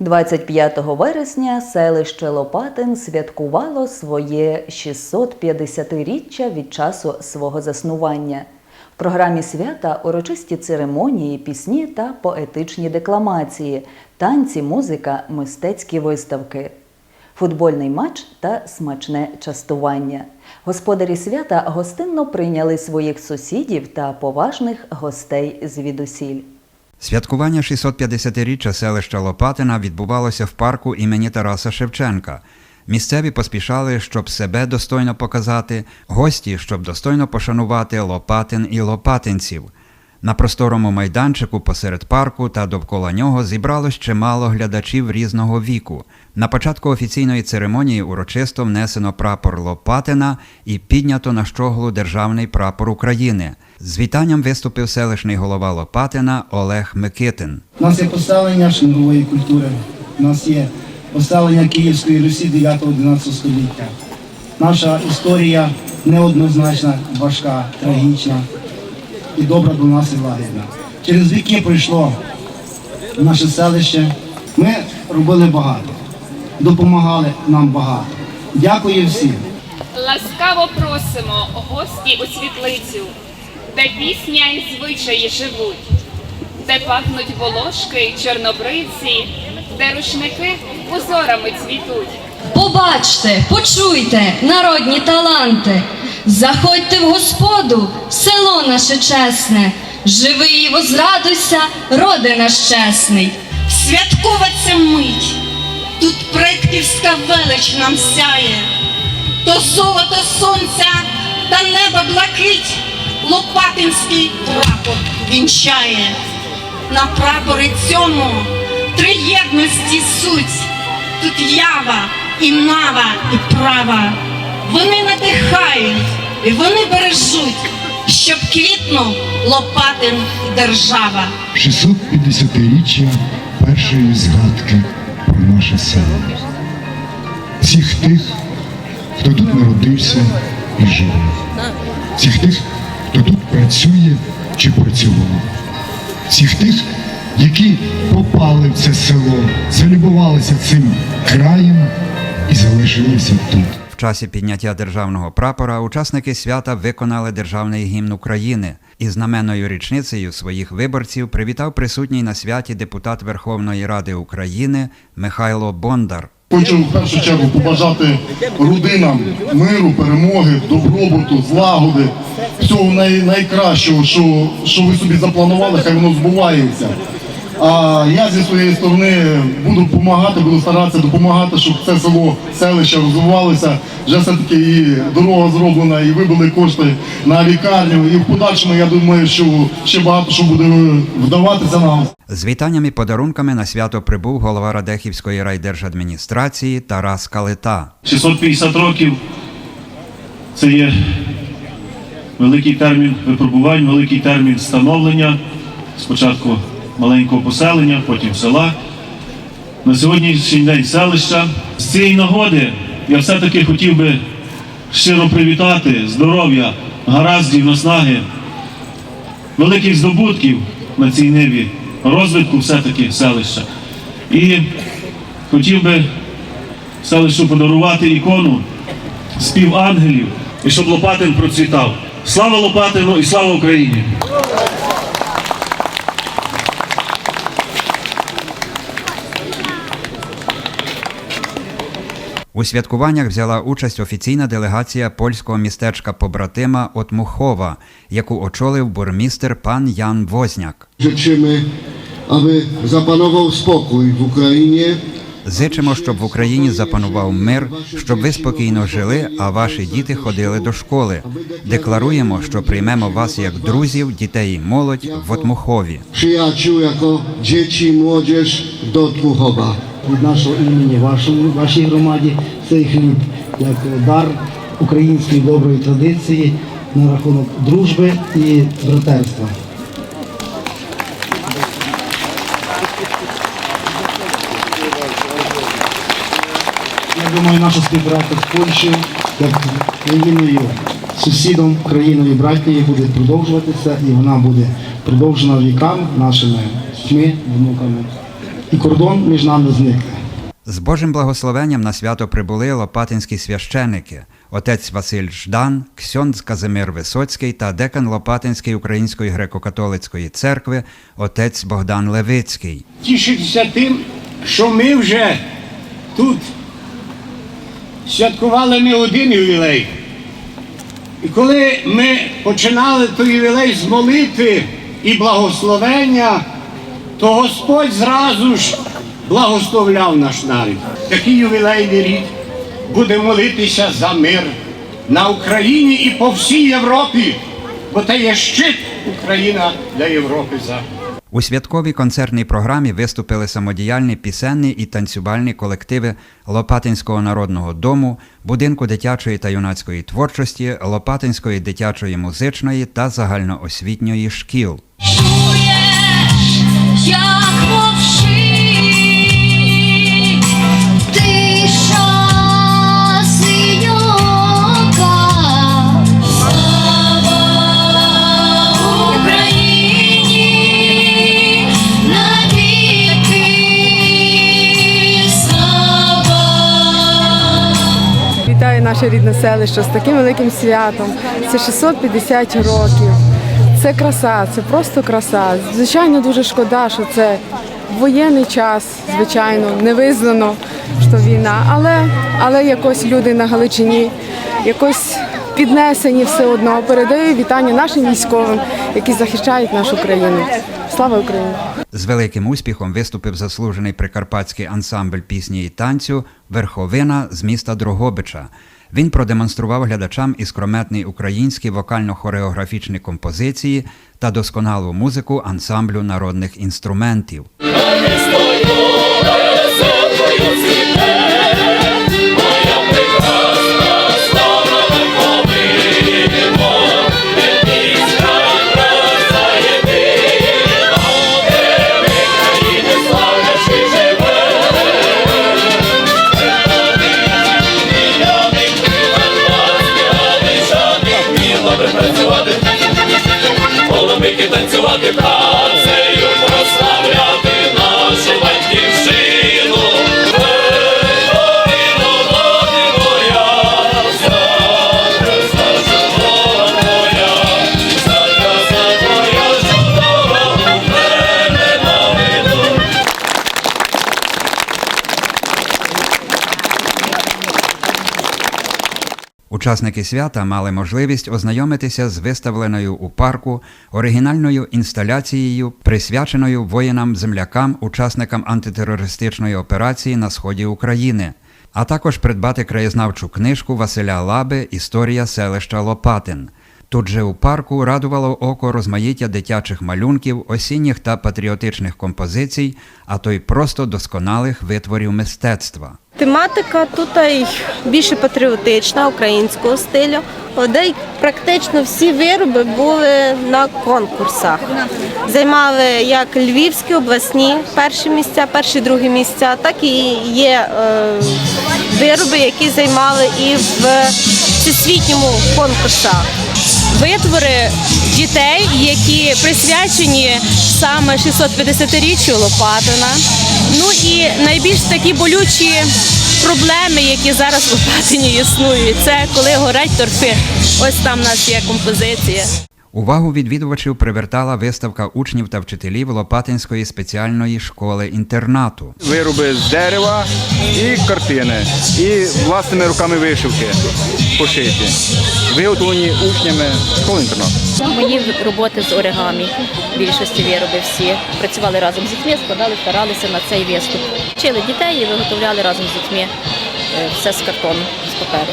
25 вересня селище Лопатин святкувало своє 650-річчя від часу свого заснування. В програмі свята урочисті церемонії, пісні та поетичні декламації, танці, музика, мистецькі виставки. Футбольний матч та смачне частування. Господарі свята гостинно прийняли своїх сусідів та поважних гостей звідусіль. Святкування 650-річчя селища Лопатина відбувалося в парку імені Тараса Шевченка. Місцеві поспішали, щоб себе достойно показати, гості, щоб достойно пошанувати Лопатин і лопатинців. На просторому майданчику посеред парку та довкола нього зібралось чимало глядачів різного віку. На початку офіційної церемонії урочисто внесено прапор Лопатина і піднято на щоглу державний прапор України. З вітанням виступив селищний голова Лопатина Олег Микитин. У нас є поселення шинової культури, у нас є поселення Київської Русі 9-11 століття. Наша історія неоднозначна, важка, трагічна і добра до нас і лагідна. Через віки пройшло наше селище. Ми робили багато, допомагали нам багато. Дякую всім. Ласкаво просимо гості у світлицю, де пісня і звичаї живуть, де пахнуть волошки й чорнобриці, де рушники узорами цвітуть. Побачте, почуйте народні таланти. Заходьте в господу, село наше чесне, живи і возрадуйся, роди наш чесний. Святкова ця мить, тут предківська велич нам сяє, то золото сонця та неба блакить, Лопатинський прапор вінчає. На прапорі цьому три єдності суть, тут ява і нава, і права. Вони надихають, і вони бережуть, щоб квітнув Лопатин держава. 650-річчя першої згадки про наше село. Всіх тих, хто тут народився і живе. Всіх тих, хто тут працює чи працював. Всіх тих, які попали в це село, залюбувалися цим краєм і залишилися тут. Часі підняття державного прапора учасники свята виконали державний гімн України і знаменною річницею своїх виборців привітав присутній на святі депутат Верховної Ради України Михайло Бондар. Хочу в першу чергу побажати родинам миру, перемоги, добробуту, злагоди, всього най, найкращого, що, що ви собі запланували, хай воно збувається. А я зі своєї сторони буду допомагати, буду старатися допомагати, щоб це село, селище розвивалося. Вже все-таки і дорога зроблена, і вибили кошти на лікарню. І в подальшому я думаю, що ще багато що буде вдаватися нам. З вітанням і подарунками на свято прибув голова Радехівської райдержадміністрації Тарас Калита. 650 років це є великий термін випробувань, великий термін становлення. Спочатку маленького поселення, потім села. На сьогоднішній день селища. З цієї нагоди я все-таки хотів би щиро привітати здоров'я, гараздів, наснаги, великих здобутків на цій ниві, розвитку все-таки селища. І хотів би селищу подарувати ікону спів ангелів і щоб Лопатин процвітав. Слава Лопатину і слава Україні! У святкуваннях взяла участь офіційна делегація польського містечка побратима Отмухова, яку очолив бурмістер пан Ян Возняк. Życzymy, aby zapanował spokój w Ukrainie, Зичимо, щоб в Україні запанував мир, щоб ви спокійно жили, а ваші діти ходили до школи. Декларуємо, що приймемо вас як друзів, дітей і молодь в Отмухові. jako dzieci i młodzież do Tmuchowa. Від нашого імені, вашому, вашій громаді, цей хліб як дар української доброї традиції на рахунок дружби і братерства. Я думаю, наша співпраця з Польщею, як країною, сусідом, країною братією буде продовжуватися і вона буде продовжена вікам нашими дітьми, внуками. І кордон між нами зникне. З Божим благословенням на свято прибули лопатинські священики отець Василь Ждан, ксьондз Казимир Висоцький та декан Лопатинської Української греко-католицької церкви отець Богдан Левицький. тішитися тим, що ми вже тут святкували не один ювілей. І коли ми починали той ювілей з молитви і благословення, то Господь зразу ж благословляв наш народ. Такий ювілейний рік буде молитися за мир на Україні і по всій Європі, бо це є щит Україна для Європи за. У святковій концертній програмі виступили самодіяльні пісенні і танцювальні колективи Лопатинського народного дому, будинку дитячої та юнацької творчості, Лопатинської дитячої музичної та загальноосвітньої шкіл. Наше рідне селище з таким великим святом. Це 650 років. Це краса, це просто краса. Звичайно, дуже шкода, що це воєнний час, звичайно, не визнано, що війна, але, але якось люди на Галичині якось піднесені все одно. Передаю вітання нашим військовим, які захищають нашу країну. Слава Україні! З великим успіхом виступив заслужений прикарпатський ансамбль пісні і танцю Верховина з міста Дрогобича. Він продемонстрував глядачам іскрометний український вокально-хореографічні композиції та досконалу музику ансамблю народних інструментів. Учасники свята мали можливість ознайомитися з виставленою у парку оригінальною інсталяцією, присвяченою воїнам-землякам, учасникам антитерористичної операції на сході України, а також придбати краєзнавчу книжку Василя Лаби Історія селища Лопатин. Тут же у парку радувало око розмаїття дитячих малюнків, осінніх та патріотичних композицій, а то й просто досконалих витворів мистецтва. Тематика тут більше патріотична, українського стилю, де практично всі вироби були на конкурсах. Займали як львівські обласні перші місця, перші другі місця, так і є е, вироби, які займали і в всесвітньому конкурсах. Витвори дітей, які присвячені саме 650-річчю Лопатина. Ну і найбільш такі болючі проблеми, які зараз в Лопатині існують. Це коли горять торфи. Ось там у нас є композиція. Увагу відвідувачів привертала виставка учнів та вчителів Лопатинської спеціальної школи-інтернату. Вироби з дерева і картини, і власними руками вишивки пошиті, виготовлені учнями школи інтернату. Мої роботи з оригамі, більшості вироби всі. Працювали разом з дітьми, складали, старалися на цей виступ. Вчили дітей і виготовляли разом з дітьми е, все з картону, з паперу.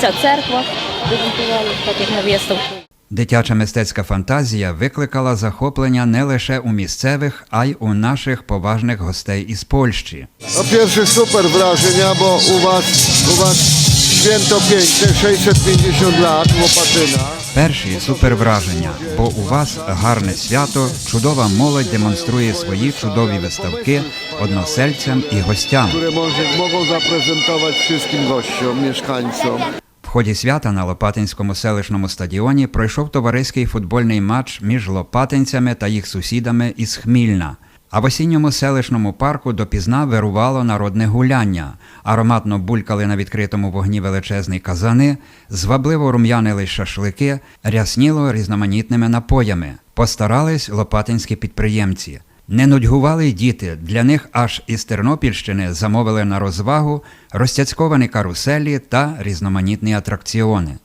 Ця церква презентували, так як на виставку. Дитяча мистецька фантазія викликала захоплення не лише у місцевих, а й у наших поважних гостей із Польщі. Pierwsze super wrażenia, bo u was, u was święto piękne, 650 lat Łopatyna. Перші супервраження, бо у вас гарне свято, чудова молодь демонструє свої чудові виставки односельцям і гостям. które może, mogą zaprezentować wszystkim gościom, mieszkańcom. В ході свята на Лопатинському селищному стадіоні пройшов товариський футбольний матч між лопатинцями та їх сусідами із Хмільна. А в осінньому селищному парку допізна вирувало народне гуляння, ароматно булькали на відкритому вогні величезні казани, звабливо рум'янили шашлики, рясніло різноманітними напоями. Постарались лопатинські підприємці. Не нудьгували діти, для них аж із Тернопільщини замовили на розвагу розтяцьковані каруселі та різноманітні атракціони.